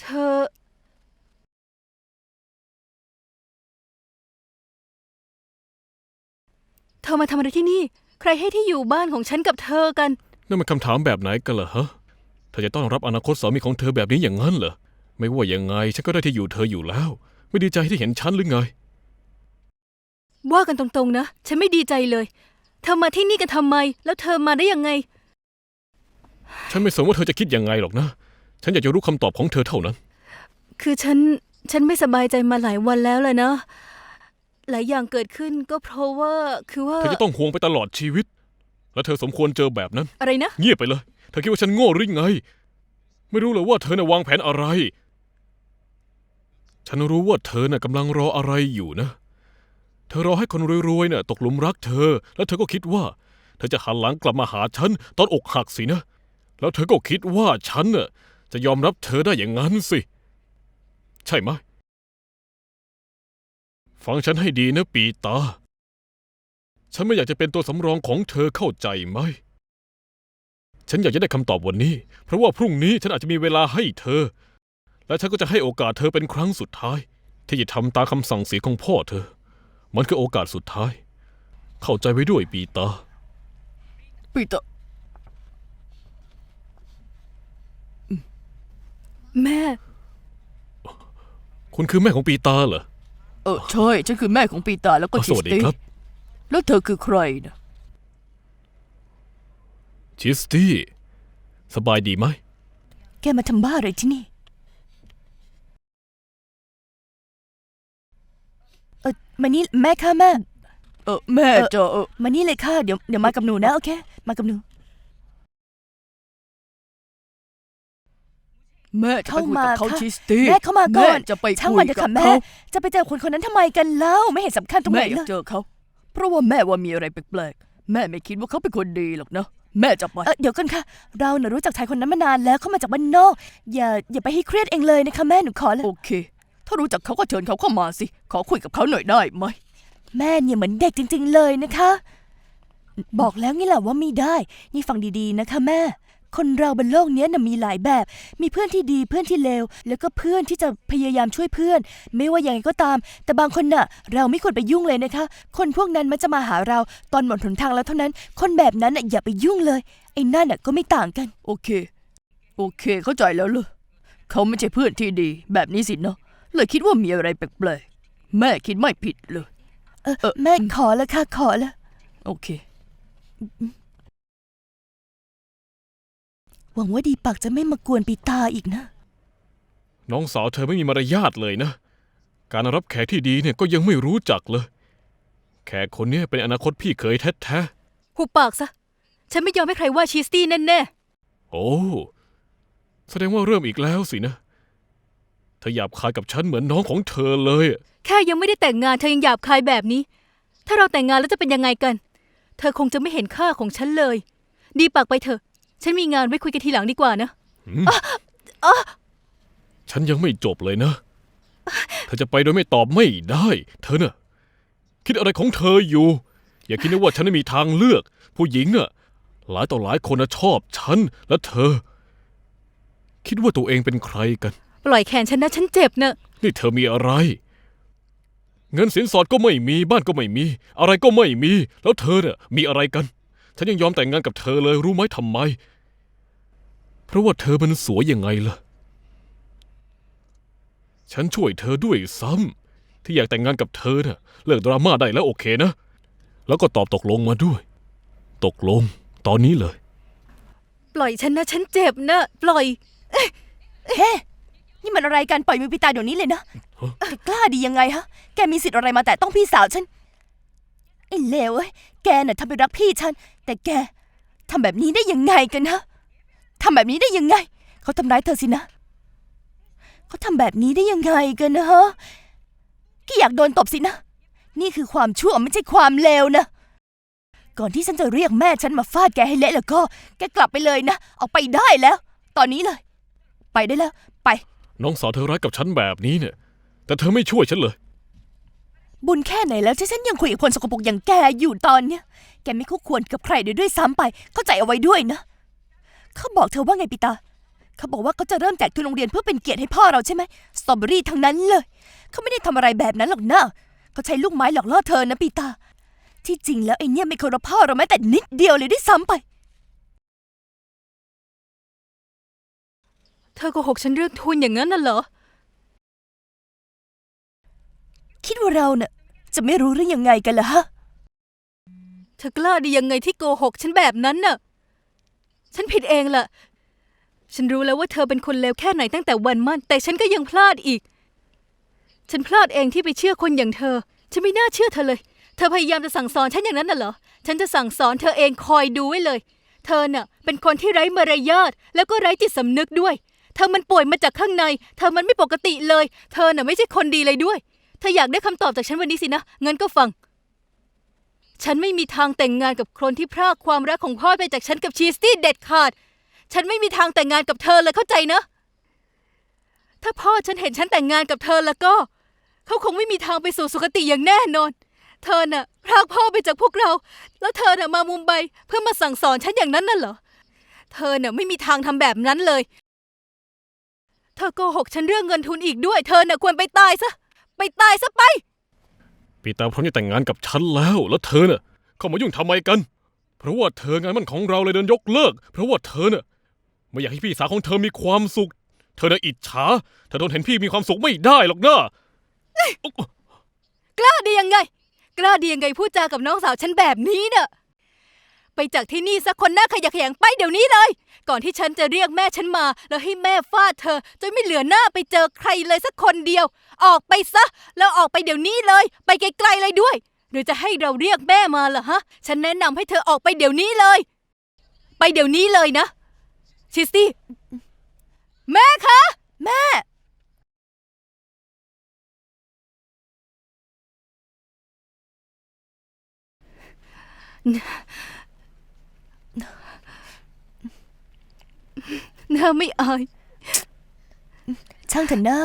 เธอเธอมาทำอะไรที่นี่ ใครให้ที่อยู่บ้านของฉันกับเธอกัน นั่นมันคำถามแบบไหนกันเหรอฮะเธอจะต้อนรับอนาคตสามีของเธอแบบนี้อย่างนั้นเหรอ ไม่ว่ายังไงฉันก็ได้ที่อยู่เธออยู่แล้ว ไม่ดีใจที่เห็นฉันหรือไง ว่ากันตรงๆนะ ฉันไม่ดีใจเลย เธอมาที่นี่กันทำไม แล้วเธอมาได้ยังไง ฉันไม่สนว่าเธอจะคิดยังไงหรอกนะ ฉันอยากจะรู้คำตอบของเธอเท่านั้น คือฉัน ฉันไม่สบายใจมาหลายวันแล้วเลยนะ หลายอย่างเกิดขึ้นก็เพราะว่า คือว่า เธอจะต้องห่วงไปตลอดชีวิต และเธอสมควรเจอแบบนั้น อะไรนะ เงียบไปเลย เธอคิดว่าฉันโง่หรือไง ไม่รู้เลยว่าเธอน่ะวางแผนอะไร ฉันรู้ว่าเธอน่ะกำลังรออะไรอยู่นะ เธอรอให้คนรวยๆน่ะตกหลุมรักเธอ แล้วเธอก็คิดว่า เธอจะหันหลังกลับมาหาฉันตอนอกหักสินะ แล้วเธอก็คิดว่าฉันน่ะ จะยอมรับเธอได้อย่างนั้นสิ ใช่ไหม ฟังฉันให้ดีนะปีตา ฉันไม่อยากจะเป็นตัวสำรองของเธอเข้าใจไหม ฉันอยากจะได้คำตอบวันนี้ เพราะว่าพรุ่งนี้ฉันอาจจะมีเวลาให้เธอ และฉันก็จะให้โอกาสเธอเป็นครั้งสุดท้าย ที่จะทำตามคำสั่งเสียของพ่อเธอ มันคือโอกาสสุดท้าย เข้าใจไว้ด้วยปีตา ปีเตอร์ แม่ คุณคือแม่ของปีตาเหรอ เออใช่ฉันคือแม่ของปีตาแล้วก็อ๋อชิสสวัสดีตี้ครับ แล้วเธอคือใครนะชิสตี้ สบายดีไหม แกมาทำบ้าอะไรที่นี่ เออมานี่แม่ค่ะแม่ เออแม่เออ จะเออมานี่เลยค่ะ เดี๋ยวเดี๋ยวมากับหนูนะ โอเค มากับหนู แม่จะไปคุยกับเขาเข้ามาค่ะชิสตี้แม่เข้ามาก่อนแจะไปช่างคุมันยเถอะกับค่ะแม่เขาจะไปเจอคนคนนั้นทำไมกันเล่าไม่เห็นสำคัญตรงไหแม่นอยาเลกยเจอเขาเพราะว่าแม่ว่ามีอะไรแปลกๆแม่ไม่คิดว่าเขาเป็นคนดีหรอกนะแม่จะไปเออเดี๋ยวกันค่ะ เราเน่ะรู้จักชายคนนั้นมานานแล้วเขามาจากบ้านนอก อย่าอย่าไปให้เครียดเองเลยนะคะแม่หนูขอเลยโอเค ถ้ารู้จักเขาก็เชิญเขาเข้ามาสิ ขอคุยกับเขาหน่อยได้ไหมแม่เนี่ยเหมือนเด็กจริง ๆ เลยนะคะ บอกแล้วไงล่ะว่าไม่ได้ นี่ฟังดีๆนะคะ แม่ คนเราบนโลกเนี้ยน่ะมีหลายแบบ มีเพื่อนที่ดีเพื่อนที่เลว แล้วก็เพื่อนที่จะพยายามช่วยเพื่อน ไม่ว่ายังไงก็ตาม แต่บางคนน่ะ เราไม่ควรไปยุ่งเลยนะคะ คนพวกนั้นมันจะมาหาเราตอนหมดหนทางแล้วเท่านั้น คนแบบนั้นน่ะอย่าไปยุ่งเลย ไอ้นั่นน่ะก็ไม่ต่างกัน โอเค โอเค เข้าใจแล้วเลยเขาไม่ใช่เพื่อนที่ดี แบบนี้สินะเลยคิดว่ามีอะไรแปลกๆแม่คิดไม่ผิดเลย เออแม่ขอแล้วค่ะขอแล้วโอเค หวังว่าดีปักจะไม่มากวนปีตาอีกนะ น้องสาวเธอไม่มีมารยาทเลยนะ การรับแขกที่ดีเนี่ยก็ยังไม่รู้จักเลย แขกคนเนี้ยเป็นอนาคตพี่เคยแท้หุบปากซะ ฉันไม่ยอมให้ใครว่าชีสตี้แน่ๆโอ้ แสดงว่าเริ่มอีกแล้วสินะ เธอหยาบคายกับฉันเหมือนน้องของเธอเลยอะๆแค่ยังไม่ได้แต่งงานเธอยังหยาบคายแบบนี้ ถ้าเราแต่งงานแล้วจะเป็นยังไงกัน เธอคงจะไม่เห็นค่าของฉันเลย ดีปากไปเถอะ ฉันมีงานไว้คุยกันทีหลังดีกว่านะ ฉันยังไม่จบเลยนะ เธอจะไปโดยไม่ตอบไม่ได้ เธอน่ะ คิดอะไรของเธออยู่ อย่าคิดนะว่าฉันไม่มีทางเลือก ผู้หญิงน่ะ หลายต่อหลายคนนะชอบฉันและเธอ คิดว่าตัวเองเป็นใครกัน ปล่อยแขนฉันนะฉันเจ็บเนอะ นี่เธอมีอะไร เงินสินสอดก็ไม่มีบ้านก็ไม่มี อะไรก็ไม่มี แล้วเธอเนี่ยมีอะไรกัน ฉันยังยอมแต่งงานกับเธอเลยรู้ไหมทำไม เพราะว่าเธอมันสวยยังไงล่ะ ฉันช่วยเธอด้วยซ้ำที่อยากแต่งงานกับเธอน่ะเลิกดราม่าได้แล้วโอเคนะ แล้วก็ตอบตกลงมาด้วย ตกลงตอนนี้เลย ปล่อยฉันนะ ฉันเจ็บนะ ปล่อยเฮ้นี่มันอะไรกันปล่อยมือปีตาเดี๋ยวนี้เลยนะฮะแกกล้าดียังไงฮะ แกมีสิทธิ์อะไรมาแต่ต้องพี่สาวฉันไอ้เลวเอ้ยแกน่ะทำเป็นรักพี่ฉัน แต่แกทำแบบนี้ได้ยังไงกันฮะทำแบบนี้ได้ยังไง เขาทำร้ายเธอสินะ เขาทำแบบนี้ได้ยังไงกันนะฮะแกอยากโดนตบสินะ นี่คือความชั่วไม่ใช่ความเลวนะ ก่อนที่ฉันจะเรียกแม่ฉันมาฟาดแกให้เละแล้วก็ แกกลับไปเลยนะ ออกไปได้แล้ว ตอนนี้เลย ไปได้แล้ว ไป น้องสาวเธอร้ายกับฉันแบบนี้เนี่ย แต่เธอไม่ช่วยฉันเลย บุญแค่ไหนแล้วที่ฉันยังคุยกับคนสกปรกอย่างแกอยู่ตอนเนี้ย แกไม่คู่ควรกับใครเลยด้วยซ้ำไป เข้าใจเอาไว้ด้วยนะ เขาบอกเธอว่าไงปีตา เขาบอกว่าเขาจะเริ่มแจกทุนโรงเรียนเพื่อเป็นเกียรติให้พ่อเราใช่ไหมสตรอเบอรี่ทั้งนั้นเลย เขาไม่ได้ทำอะไรแบบนั้นหรอกนะเขาใช้ลูกไม้หลอกล่อเธอนะปีตา ที่จริงแล้วไอเนี่ยไม่เคารพพ่อเราแม้แต่นิดเดียวเลยด้วยซ้ำไป เธอโกหกฉันเรื่องทุนอย่างนั้นน่ะเหรอ คิดว่าเราเน่ะจะไม่รู้เรื่องยังไงกันล่ะฮะ เธอกล้าดียังไงที่โกหกฉันแบบนั้นน่ะ ฉันผิดเองล่ะ ฉันรู้แล้วว่าเธอเป็นคนเลวแค่ไหนตั้งแต่วันมั่น แต่ฉันก็ยังพลาดอีก ฉันพลาดเองที่ไปเชื่อคนอย่างเธอ ฉันไม่น่าเชื่อเธอเลย เธอพยายามจะสั่งสอนฉันอย่างนั้นน่ะเหรอ ฉันจะสั่งสอนเธอเองคอยดูไว้เลย เธอน่ะ เป็นคนที่ไร้มารยาทแล้วก็ไร้จิตสำนึกด้วย เธอมันป่วยมาจากข้างใน เธอมันไม่ปกติเลย เธอน่ะไม่ใช่คนดีเลยด้วย เธออยากได้คำตอบจากฉันวันนี้สินะ งั้นก็ฟัง ฉันไม่มีทางแต่งงานกับคนที่พรากความรักของพ่อไปจากฉันกับชีสตี้เด็ดขาด ฉันไม่มีทางแต่งงานกับเธอเลยเข้าใจนะ ถ้าพ่อฉันเห็นฉันแต่งงานกับเธอแล้วก็ เขาคงไม่มีทางไปสู่สุคติอย่างแน่นอน เธอน่ะพรากพ่อไปจากพวกเรา แล้วเธอน่ะมามุมไบเพื่อมาสั่งสอนฉันอย่างนั้นน่ะเหรอ เธอน่ะไม่มีทางทำแบบนั้นเลย เธอโกหกฉันเรื่องเงินทุนอีกด้วย เธอน่ะควรไปตายซะ ไปตายซะไป ปีตาพร้อมจะแต่งงานกับฉันแล้ว แล้วเธอน่ะเข้ามายุ่งทำไมกัน เพราะว่าเธองานมันของเราเลยโดนยกเลิก เพราะว่าเธอน่ะไม่อยากให้พี่สาวของเธอมีความสุข เธอน่ะอิจฉาเธอทนเห็นพี่มีความสุขไม่ได้หรอกนะกล้าดียังไง กล้าดียังไงพูดจากับน้องสาวฉันแบบนี้เน่ะ ไปจากที่นี่สักคนหน้าขยะแขยงไปเดี๋ยวนี้เลย ก่อนที่ฉันจะเรียกแม่ฉันมา แล้วให้แม่ฟาดเธอ จนไม่เหลือหน้าไปเจอใครเลยสักคนเดียว ออกไปซะ แล้วออกไปเดี๋ยวนี้เลย ไปไกลๆเลยด้วย หรือจะให้เราเรียกแม่มาเหรอฮะ ฉันแนะนำให้เธอออกไปเดี๋ยวนี้เลย ไปเดี๋ยวนี้เลยนะ ชิสตี้แม่คะ แม่ หน้าไม่อาย ช่างเถอะนะ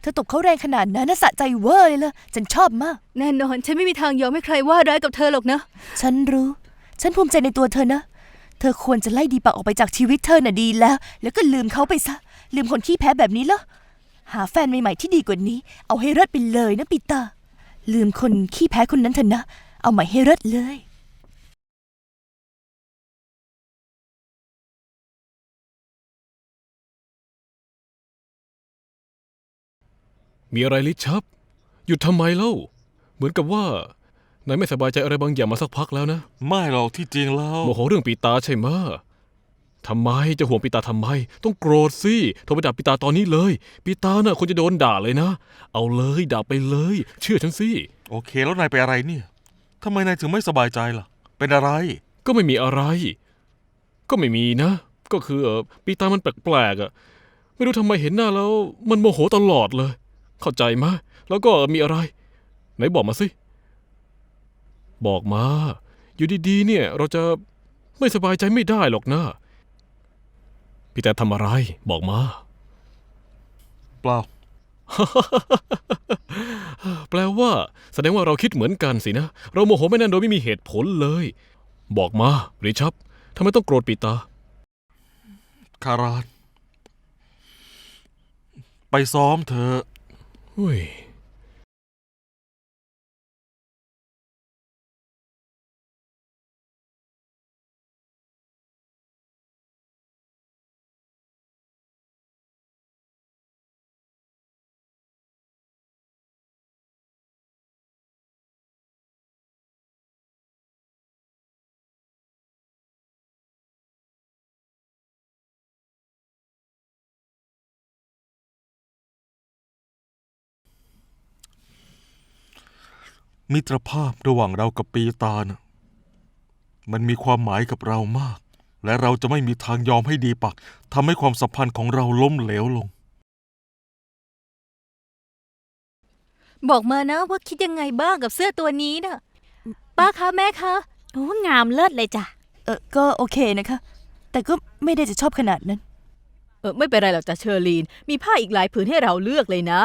เธอตบเขาแรงขนาดนั้นน่ะสะใจเวอร์เลยล่ะ ฉันชอบมาก แน่นอน ฉันไม่มีทางยอมให้ใครว่าร้ายกับเธอหรอกนะ ฉันรู้ ฉันภูมิใจในตัวเธอนะ เธอควรจะไล่ดีปากออกไปจากชีวิตเธอน่ะดีแล้ว แล้วก็ลืมเขาไปซะ ลืมคนขี้แพ้แบบนี้เหรอหาแฟนใหม่ๆที่ดีกว่านี้ เอาให้เลิศไปเลยนะปีตา ลืมคนขี้แพ้คนนั้นเถอะนะ เอาใหม่ให้เลิศเลย มีอะไรลิชับ หยุดทำไมเล่า เหมือนกับว่านายไม่สบายใจอะไรบางอย่างมาสักพักแล้วนะ ไม่หรอกที่จริงแล้วโมโหเรื่องปีตาใช่ไหมะทำไมจะห่วงปีตาทำไม ต้องโกรธสิโทรไปด่าปีตาตอนนี้เลย ปีตาน่ะควรจะโดนด่าเลยนะ เอาเลยด่าไปเลย เชื่อฉันสิ โอเคแล้วนายไปนอะไรเนี่ยทำไมนายถึงไม่สบายใจล่ะ เป็นอะไร ก็ไม่มีอะไร ก็ไม่มีนะ ก็คือเออปีตามันแปลกๆอะ ไม่รู้ทำไมเห็นหน้าแล้ว มันโมโหตลอดเลย เข้าใจมะแล้วก็มีอะไร ไหนบอกมาสิ บอกมา อยู่ดีๆ เนี่ย เราจะไม่สบายใจไม่ได้หรอกนะ พี่แต่ทำอะไร บอกมา เปล่า แปลว่า แสดงว่าเราคิดเหมือนกันสินะ เราโมโหไม่นั่นโดยไม่มีเหตุผลเลย บอกมา ริชับทำไมต้องโกรธปีตา คาราน ไปซ้อมเถอะ เมิตรภาพระหว่างเรากับปีตานะมันมีความหมายกับเรามาก และเราจะไม่มีทางยอมให้ดีปักทำให้ความสัมพันธ์ของเราล้มเหลวลง บอกมานะว่าคิดยังไงบ้างกับเสื้อตัวนี้น่ะป้าคะแม่คะโอ้งามเลิศเลยจ้ะ เออก็โอเคนะคะ แต่ก็ไม่ได้จะชอบขนาดนั้น เออไม่เป็นไรหรอกจ้ะเชอรีน มีผ้าอีกหลายผืนให้เราเลือกเลยนะ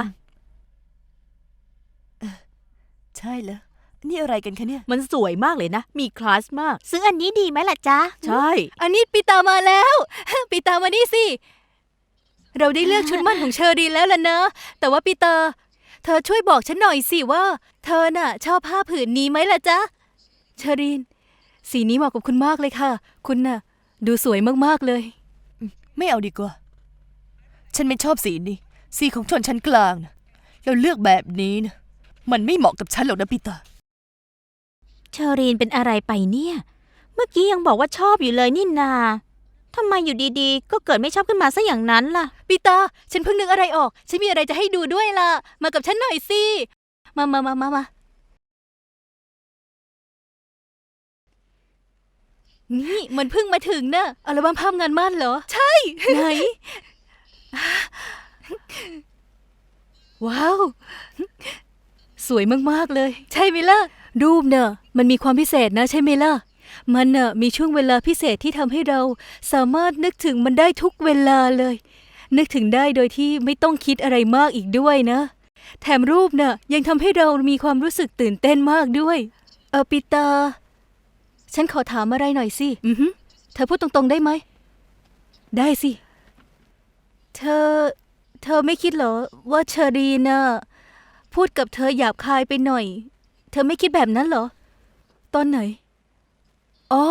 ใช่แล้ว นี่อะไรกันคะเนี่ย มันสวยมากเลยนะ มีคลาสมาก ซื้ออันนี้ดีไหมล่ะจ๊ะ ใช่ อันนี้ปีตามาแล้ว ปีตามานี่สิ เราได้เลือกชุดมั่นของเชอรีนแล้วล่ะนะแต่ว่าปีเตอร์ เธอช่วยบอกฉันหน่อยสิว่า เธอน่ะ ชอบผ้าผืนนี้ไหมล่ะจ๊ะ เชอรีน สีนี้เหมาะกับคุณมากเลยค่ะ คุณน่ะ ดูสวยมากๆเลย ไม่เอาดีกว่า ฉันไม่ชอบสีนี้ สีของชนชั้นกลางนะแล้วเลือกแบบนี้นะ มันไม่เหมาะกับฉันหรอกนะปีเตอร์ เชอรีนเป็นอะไรไปเนี่ย เมื่อกี้ยังบอกว่าชอบอยู่เลยนี่นาทำไมอยู่ดีๆ ก็เกิดไม่ชอบขึ้นมาซะอย่างนั้นล่ะ ปีเตอร์ ฉันเพิ่งนึกอะไรออก ฉันมีอะไรจะให้ดูด้วยล่ะ มากับฉันหน่อยสิ มามามามามานี่มันเพิ่งมาถึงนะอัลบั้มภาพงานมั่นเหรอ ใช่ ไหน ว้าว สวยมากๆเลย ใช่ไหมล่ะ รูปเนอะมันมีความพิเศษนะใช่ไหมล่ะ มันเนอะมีช่วงเวลาพิเศษที่ทำให้เราสามารถนึกถึงมันได้ทุกเวลาเลย นึกถึงได้โดยที่ไม่ต้องคิดอะไรมากอีกด้วยนะ แถมรูปน่ะยังทำให้เรามีความรู้สึกตื่นเต้นมากด้วย เออปีเตอร์ฉันขอถามอะไรหน่อยสิอือฮึเธอพูดตรงๆได้ไหม ได้สิ เธอ เธอไม่คิดเหรอว่าเชอรีน่ะ พูดกับเธอหยาบคายไปหน่อย เธอไม่คิดแบบนั้นเหรอ ตอนไหน อ๋อ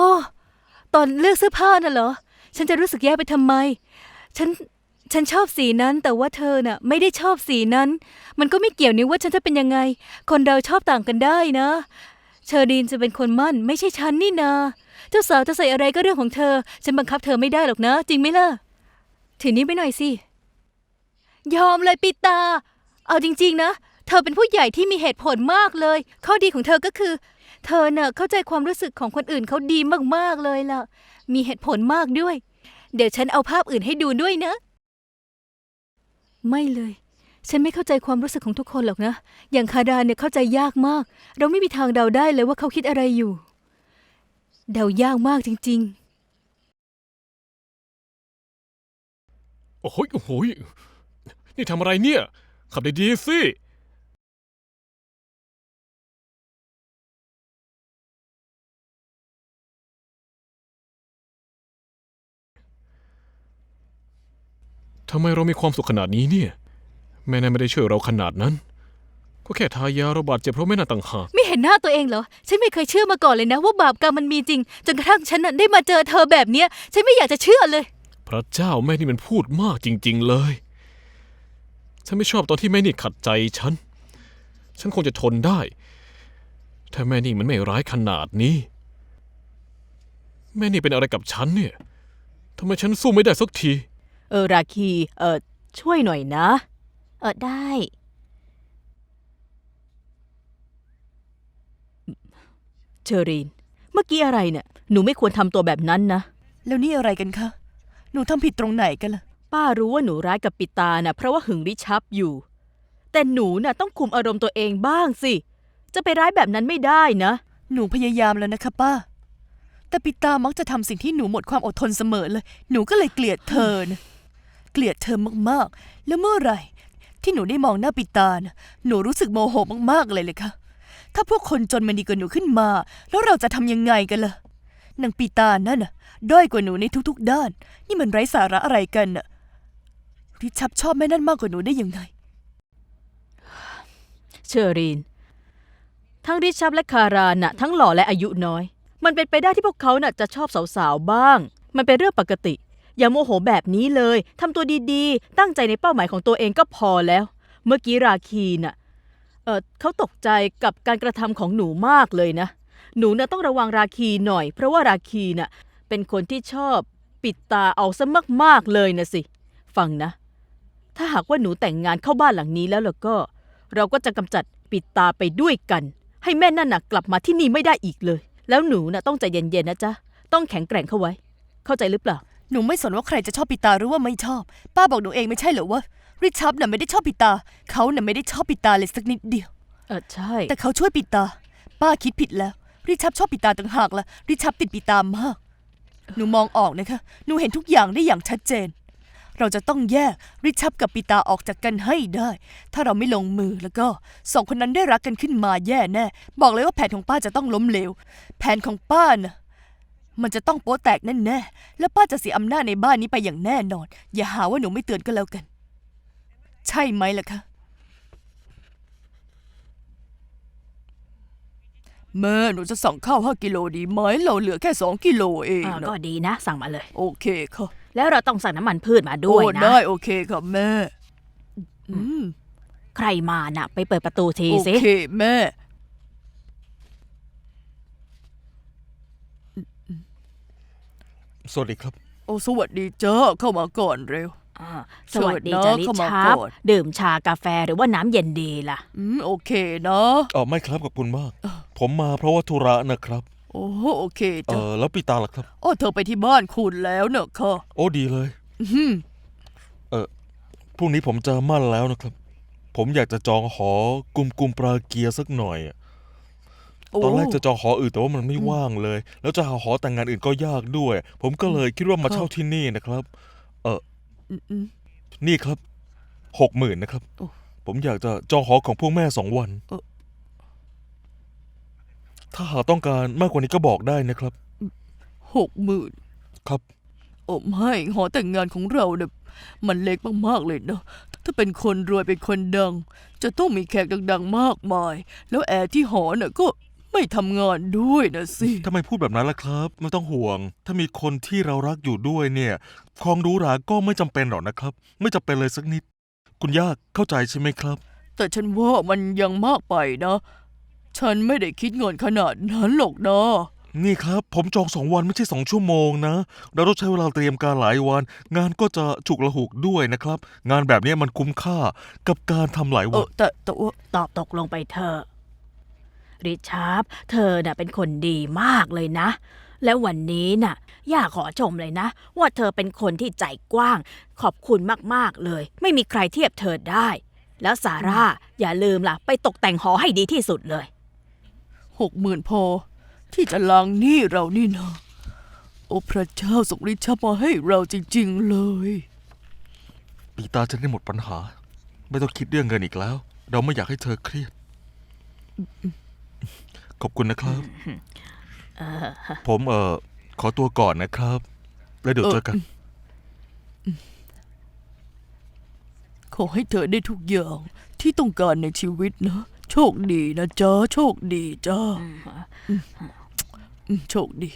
ตอนเลือกเสื้อผ้าน่ะเหรอ ฉันจะรู้สึกแย่ไปทำไม ฉัน ฉันชอบสีนั้น แต่ว่าเธอน่ะ ไม่ได้ชอบสีนั้น มันก็ไม่เกี่ยวนี่ว่าฉันจะเป็นยังไง คนเราชอบต่างกันได้นะ เชอรีนจะเป็นคนมั่น ไม่ใช่ฉันนี่นา เจ้าสาวจะใส่อะไรก็เรื่องของเธอ ฉันบังคับเธอไม่ได้หรอกนะ จริงไหมล่ะ ถือนี้ไปหน่อยสิ ยอมเลยปิตา เอาจริง ๆ นะ เธอเป็นผู้ใหญ่ที่มีเหตุผลมากเลย ข้อดีของเธอก็คือ เธอเน่ะเข้าใจความรู้สึกของคนอื่นเขาดีมากๆเลยล่ะ มีเหตุผลมากด้วย เดี๋ยวฉันเอาภาพอื่นให้ดูด้วยนะ ไม่เลย ฉันไม่เข้าใจความรู้สึกของทุกคนหรอกนะ อย่างคาดาเนี่ยเข้าใจยากมาก เราไม่มีทางเดาได้เลยว่าเขาคิดอะไรอยู่ เดายากมากจริงโอ้โหยโอ้โหยนี่ทำอะไรเนี่ย ขับดีๆสิ ทำไมเรามีความสุขขนาดนี้เนี่ย แม่นายไม่ได้ช่วยเราขนาดนั้น ก็แค่ทายาเราบาดเจ็บเพราะแม่น่าต่างหากๆไม่เห็นหน้าตัวเองเหรอ ฉันไม่เคยเชื่อมาก่อนเลยนะว่าบาปกรรมมันมีจริง จนกระทั่งฉันน่ะได้มาเจอเธอแบบเนี้ย ฉันไม่อยากจะเชื่อเลย พระเจ้าแม่นี่มันพูดมากจริง ๆ เลย ฉันไม่ชอบตอนที่แม่นี่ขัดใจฉัน ฉันคงจะทนได้ ถ้าแม่นี่มันไม่ร้ายขนาดนี้ แม่นี่เป็นอะไรกับฉันเนี่ยทำไมฉันสู้ไม่ได้สักที เออราคี เออช่วยหน่อยนะ เออได้ เชอรีน เมื่อกี้อะไรเนี่ย หนูไม่ควรทำตัวแบบนั้นนะ แล้วนี่อะไรกันคะ หนูทำผิดตรงไหนกันล่ะ ป้ารู้ว่าหนูร้ายกับปิตาน่ะเพราะว่าหึงริชับอยู่ แต่หนูน่ะต้องคุมอารมณ์ตัวเองบ้างสิ จะไปร้ายแบบนั้นไม่ได้นะ หนูพยายามแล้วนะคะป้า แต่ปิตามักจะทำสิ่งที่หนูหมดความอดทนเสมอเลย หนูก็เลยเกลียดเธอนะ เกลียดเธอมากๆ แล้วเมื่อไหร่ที่หนูได้มองหน้าปิตานะหนูรู้สึกโมโหมากๆเลยเลยค่ะ ถ้าพวกคนจนมันดีกว่าหนูขึ้นมา แล้วเราจะทำยังไงกันล่ะนางปีตานั่นน่ะ ด้อยกว่าหนูในทุกๆ ด้าน นี่มันไร้สาระอะไรกันน่ะริชับชอบแม่นั่นมากกว่าหนูได้ยังไง เชอรีน ทั้งริชับและคาราน่ะ ทั้งหล่อและอายุน้อย มันเป็นไปได้ที่พวกเขาน่ะจะชอบสาวๆบ้าง มันเป็นเรื่องปกติ อย่าโมโหแบบนี้เลยทำตัวดีๆ ตั้งใจในเป้าหมายของตัวเองก็พอแล้ว เมื่อกี้ราคีน่ะเออเขาตกใจกับการกระทำของหนูมากเลยนะ หนูน่ะต้องระวังราคีหน่อย เพราะว่าราคีน่ะเป็นคนที่ชอบปิดตาเอาซะมากๆเลยนะสิ ฟังนะ ถ้าหากว่าหนูแต่งงานเข้าบ้านหลังนี้แล้วล่ะก็ เราก็จะกำจัดปิดตาไปด้วยกัน ให้แม่นั่นน่ะกลับมาที่นี่ไม่ได้อีกเลย แล้วหนูน่ะต้องใจเย็นๆนะจ๊ะ ต้องแข็งแกร่งเข้าไว้ เข้าใจหรือเปล่า หนูไม่สนว่าใครจะชอบปิตาหรือว่าไม่ชอบ ป้าบอกหนูเองไม่ใช่เหรอว่าริชับน่ะไม่ได้ชอบปิตา เขาน่ะไม่ได้ชอบปิตาเลยสักนิดเดียว เออใช่ แต่เขาช่วยปิตา ป้าคิดผิดแล้ว ริชับชอบปิตาต่างหากละริชับติดปิตามาก หนูมองออกนะคะ หนูเห็นทุกอย่างได้อย่างชัดเจน เราจะต้องแยกริชับกับปิตาออกจากกันให้ได้ ถ้าเราไม่ลงมือแล้วก็สองคนนั้นได้รักกันขึ้นมาแย่แน่ บอกเลยว่าแผนของป้าจะต้องล้มเหลว แผนของป้าน่ะ มันจะต้องโป๊แตกแน่แน่ๆแล้วป้าจะเสียอำนาจในบ้านนี้ไปอย่างแน่นอน อย่าหาว่าหนูไม่เตือนก็แล้วกัน ใช่ไหมล่ะคะแม่หนูจะสั่งข้าวห้ากิโลดีไหมเราเหลือแค่สองกิโลเองอ่านะก็ดีนะ สั่งมาเลย โอเคค่ะ แล้วเราต้องสั่งน้ำมันพืชมาด้วยโอ้นะ ได้โอเคค่ะแม่อืมใครมาน่ะ ไปเปิดประตูทีโอสิเคแม่ สวัสดีครับ โอ้สวัสดีจ้าเข้ามาก่อนเร็ว อ่าสวัสดีจ้าเชิญนะลิเข้ามาชับก่อน ดื่มชากาแฟหรือว่าน้ำเย็นดีล่ะ อืมโอเคเนาะเออไม่ครับขอบคุณมาก ผมมาเพราะว่าธุระนะครับ โอ้โอเคเอจ้าอแล้วปีตาล่ะครับ โอ้เธอไปที่บ้านคุณแล้วเนอะค่ะ โอ้ดีเลยอื้อหือพรุ่งนี้ผมจะมั่นแล้วนะครับ ผมอยากจะจองหอกุมกุมปราเกียร์สักหน่อยอะโอ้ ตอนแรกจะจองหออื่นแต่ว่ามันไม่ว่างเลย แล้วจะหาหอแต่งงานอื่นก็ยากด้วย ผมก็เลยคิดว่ามาเช่าที่นี่นะครับอืมอืมนี่ครับหกหมื่นนะครับโอ้ผมอยากจะจองหอของพวกแม่สองวันเออถ้าหากต้องการมากกว่านี้ก็บอกได้นะครับหกหมื่นครับโอ้ไม่หอแต่งงานของเราเนี่ยมันเล็กมากๆเลยเนอะถ้าเป็นคนรวยเป็นคนดัง จะต้องมีแขกดังๆมากมาย แล้วแอร์ที่หอน่ะก็ ไม่ทำงานด้วยนะสิ ทำไมพูดแบบนั้นล่ะครับ ไม่ต้องห่วง ถ้ามีคนที่เรารักอยู่ด้วยเนี่ยความหรู้หราก็ไม่จำเป็นหรอกนะครับ ไม่จำเป็นเลยสักนิด คุณย่าเข้าใจใช่ไหมครับ แต่ฉันว่ามันยังมากไปนะ ฉันไม่ได้คิดเงินขนาดนั้นหรอกนะนี่ครับ ผมจองสองวันไม่ใช่สองชั่วโมงนะ เราต้องใช้เวลาเตรียมการหลายวัน งานก็จะฉุกละหุกด้วยนะครับ งานแบบนี้มันคุ้มค่ากับการทำหลายเอวัอนแต่แต่ว่าตอบตกลงไปเถอะ ริชาร์ดเธอน่ะเป็นคนดีมากเลยนะ แล้ววันนี้น่ะย่าขอชมเลยนะ ว่าเธอเป็นคนที่ใจกว้าง ขอบคุณมากๆเลย ไม่มีใครเทียบเธอได้ แล้วซาร่าอย่าลืมล่ะ ไปตกแต่งหอให้ดีที่สุดเลยหกหมื่นพอ ที่จะล้างหนี้เรานี่นะโอ้พระเจ้าส่งฤทธิ์ชับมาให้เราจริง ๆ เลย ปีตาจะได้หมดปัญหา ไม่ต้องคิดเรื่องเงินอีกแล้ว เราไม่อยากให้เธอเครียด ขอบคุณนะครับผมเอ่อขอตัวก่อนนะครับ แล้วเดี๋ยวเจอกัน ขอให้เธอได้ทุกอย่างที่ต้องการในชีวิตนะ โชคดีนะจ๊ะ โชคดีจ้าอืมโชคดี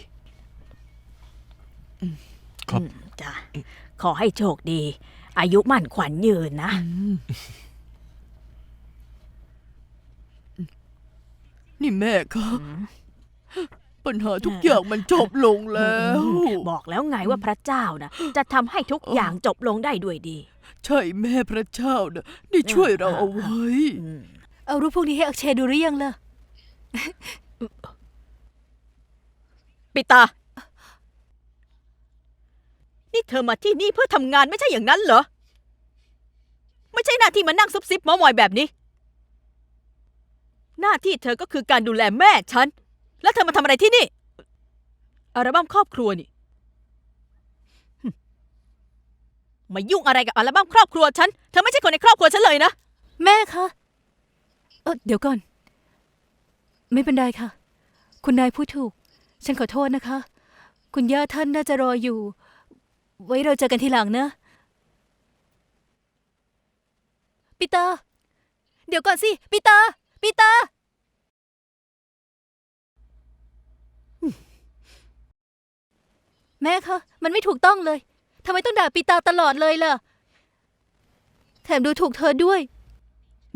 ครับ จ้ะขอให้โชคดี อายุมั่นขวัญยืนนะ นี่แม่คะปัญหาทุกอย่างมันจบลงแล้ว บอกแล้วไงว่าพระเจ้านะจะทำให้ทุกอย่างจบลงได้ด้วยดี ใช่แม่พระเจ้านะได้ช่วยเราเอาไว้ เอารูปพวกนี้ให้อักเชดูหรือยังล่ะปิตา นี่เธอมาที่นี่เพื่อทำงานไม่ใช่อย่างนั้นเหรอ ไม่ใช่หน้าที่มานั่งซุบซิบเมอมอยแบบนี้ หน้าที่เธอก็คือการดูแลแม่ฉัน แล้วเธอมาทำอะไรที่นี่ อัลบั้มครอบครัวนี่ มายุ่งอะไรกับอัลบั้มครอบครัวฉัน เธอไม่ใช่คนในครอบครัวฉันเลยนะ แม่คะเออเดี๋ยวก่อน ไม่เป็นไรค่ะ คุณนายพูดถูก ฉันขอโทษนะคะ คุณย่าท่านน่าจะรออยู่ ไว้เราเจอกันทีหลังนะ ปีเตอร์ เดี๋ยวก่อนสิ ปีเตอร์ ปีเตอร์ แม่คะมันไม่ถูกต้องเลยทำไมต้องด่าปีเตาตลอดเลยล่ะ แถมดูถูกเธอด้วย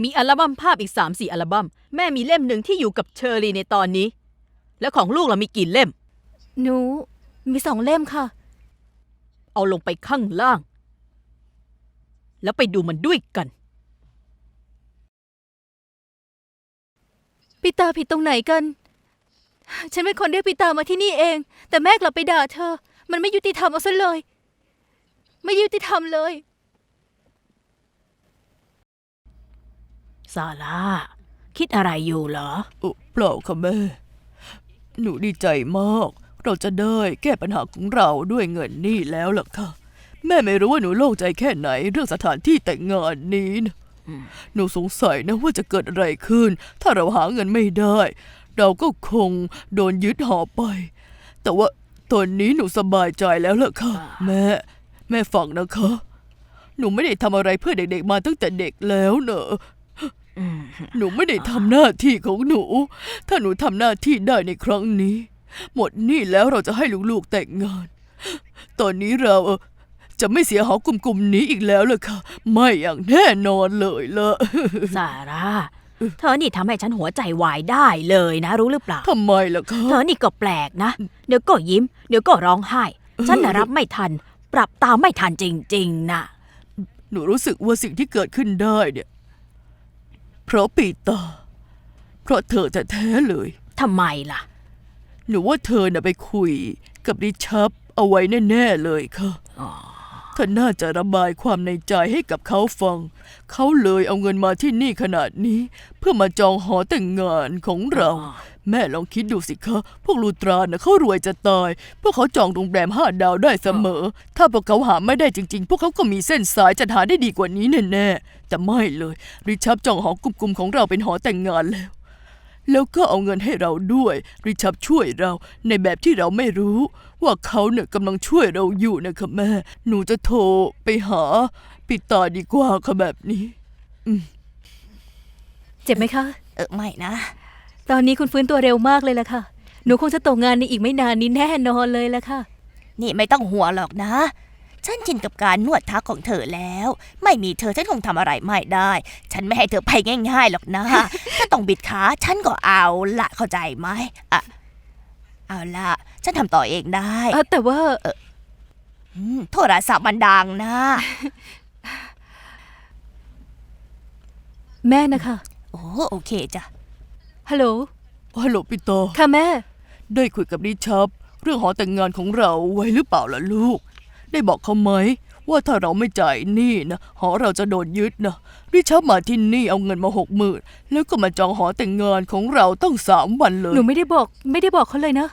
มีอัลบั้มภาพอีกสามสี่อัลบั้มแม่มีเล่มหนึ่งที่อยู่กับเชอรีในตอนนี้ แล้วของลูกเรามีกี่เล่ม หนู มีสองเล่มค่ะ เอาลงไปข้างล่าง แล้วไปดูมันด้วยกัน ปีตาผิดตรงไหนกัน ฉันเป็นคนเรียกปีตามาที่นี่เอง แต่แม่กลับไปด่าเธอ มันไม่ยุติธรรมเอาซะเลย ไม่ยุติธรรมเลย ซาร่าคิดอะไรอยู่เหรอเอ่อเปล่าค่ะแม่ หนูดีใจมาก เราจะได้แก้ปัญหาของเราด้วยเงินนี่แล้วล่ะค่ะ แม่ไม่รู้ว่าหนูโล่งใจแค่ไหนเรื่องสถานที่แต่งงานนี้นะ หนูสงสัยนะว่าจะเกิดอะไรขึ้น ถ้าเราหาเงินไม่ได้ เราก็คงโดนยึดหอไป แต่ว่าตอนนี้หนูสบายใจแล้วล่ะค่ะ แม่ แม่ฟังนะคะ หนูไม่ได้ทำอะไรเพื่อเด็กๆมาตั้งแต่เด็กแล้วเนอะหนูไม่ได้ทำหน้าที่ของหนู ถ้าหนูทำหน้าที่ได้ในครั้งนี้ หมดหนี่แล้วเราจะให้ลูกๆแต่งงาน ตอนนี้เราเอ่อ จะไม่เสียหอกลุ่มๆนี้อีกแล้วล่ะค่ะ ไม่อย่างแน่นอนเลยละซาร่าเธอนี่ทำให้ฉันหัวใจวายได้เลยนะ รู้หรือเปล่าทำไมล่ะคะเธอนี่ก็แปลกนะ เดี๋ยวก็ยิ้ม เดี๋ยวก็ร้องไห้ ฉันน่ะรับไม่ทัน ปรับตามไม่ทันจริง ๆนะหนูรู้สึกว่าสิ่งที่เกิดขึ้นได้เนี่ยเพราะปีตาเพราะเธอแท้ๆเลยทำไมล่ะ หนูว่าเธอน่ะไปคุยกับริชับเอาไว้แน่ ๆ เลยค่ะเธอน่าจะระบายความในใจให้กับเขาฟัง เขาเลยเอาเงินมาที่นี่ขนาดนี้ เพื่อมาจองหอแต่งงานของเราอ๋อแม่ลองคิดดูสิคะ พวกลูตราน่ะเขารวยจะตาย พวกเขาจองโรงแรมห้าดาวได้เสมอ ถ้าพวกเขาหาไม่ได้จริงๆ พวกเขาก็มีเส้นสายจะหาได้ดีกว่านี้แน่ๆแต่ไม่เลย ริชับจองหอกลุ่มๆของเราเป็นหอแต่งงานแล้ว แล้วก็เอาเงินให้เราด้วย ริชับช่วยเราในแบบที่เราไม่รู้ ว่าเขาเนี่ยกำลังช่วยเราอยู่นะคะแม่ หนูจะโทรไปหาปิดตาดีกว่าค่ะแบบนี้เจ็บไหมคะ เออไม่นะ ตอนนี้คุณฟื้นตัวเร็วมากเลยล่ะค่ะ หนูคงจะตกงานในอีกไม่นานนี้แน่นอนเลยล่ะค่ะ นี่ไม่ต้องหัวงหรอกนะ ฉันชินกับการนวดเท้าของเธอแล้ว ไม่มีเธอฉันคงทำอะไรไม่ได้ ฉันไม่ให้เธอไปง่ายๆหรอกนะถ้าต้องบิดขาฉันก็เอาละเข้าใจไหมอะเอาละฉันทำต่อเองได้เอ่อแต่ว่าอืมโทรศัพท์มันดังนะ แม่นะคะ โอ้โอเคจ้ะฮัลโหล ฮัลโหลพี่โต ค่ะแม่ ได้คุยกับริชับ เรื่องหอแต่งงานของเราไว้หรือเปล่าล่ะลูก ได้บอกเขาไหมว่าถ้าเราไม่จ่ายหนี้นะหอเราจะโดนยึดนะริชับมาที่นี่เอาเงินมาหกหมื่นแล้วก็มาจองหอแต่งงานของเราต้องสามวันเลย หนูไม่ได้บอก ไม่ได้บอกเขาเลยนะ